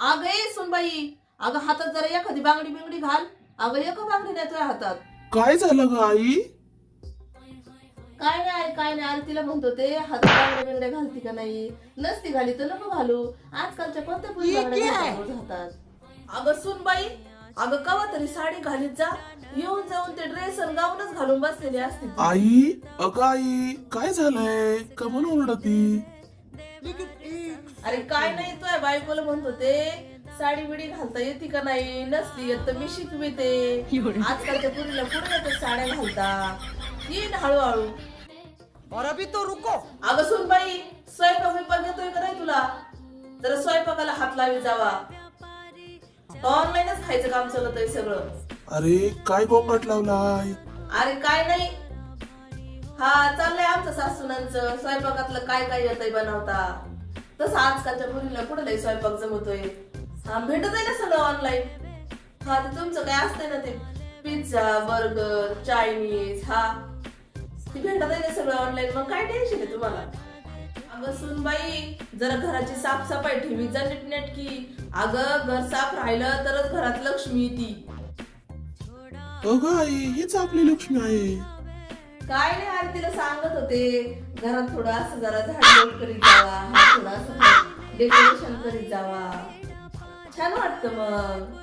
अगं ए सुनबाई. अगं हातात जरा एखादी बांगडी बिंगडी घाल. अगं एका बांगडी नाही तुझ्या हातात. काय झालं ग आई? काय नाही काय नाही. आणि तिला म्हणतो ते हातात बांगड्या बिंगड्या घालती का नाही? नसती घाली तर नको घालू. आजकालच्या कोणत्या पण बांगड्या घालतात रोज हातात? अगं सुनबाई अगं कवा तरी साडी घालीत जा. येऊन जाऊन ते ड्रेस आणि गाऊनच घालून बसलेली असते ती. आई अगं आई काय झालंय? का म्हणून ओरडती. अरे काय नाही तुझ्या बायकोला म्हणतो ते साडी बिडी घालता येते का नाही? नसली येत तर मी शिकविते आजकालच्या पुरीला पुढे येते साड्या घालता? येईन हळूहळू. और अभी तो रुको. अगं सुन बाई स्वयंपाक बिपाक येतोय का नाही तुला? जरा स्वयंपाकाला हात लावी जावा. ऑनलाईनच खायचं काम चालत आहे सगळं. अरे काय गोंगाट लावलाय? अरे काय नाही. हा चाललंय आमचं सासूनांचं. स्वयंपाकातलं काय काय येतंय बनवता? तसं आजकालच्या मुलीला कुठं लय स्वयंपाक जमतोय? हा भेटत आहे ना सगळं ऑनलाईन हा ते तुमचं काय असतंय ना ते? पिझ्झा बर्गर चायनीज हा. ती भेटत आहे ना सगळं ऑनलाईन मग काय टेन्शन आहे तुम्हाला? अगं सुनबाई जरा घराची साफसफाई ठेवी जा नीटनेटकी. अगं घर साफ राहिलं तरच घरात लक्ष्मी येते. अगं आई हीच आपली लक्ष्मी आहे. काय नाही अरे तिला सांगत होते. घरात थोडं असं जरा झाडलोट करीत जावा हा थोडं असं डेकोरेशन करीत जावा. छान वाटतं मग.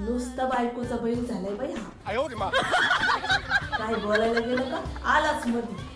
नुसता बायकोचा बैल झालाय बाई हा. काय बोलायला गेलं का? आलाच मध्ये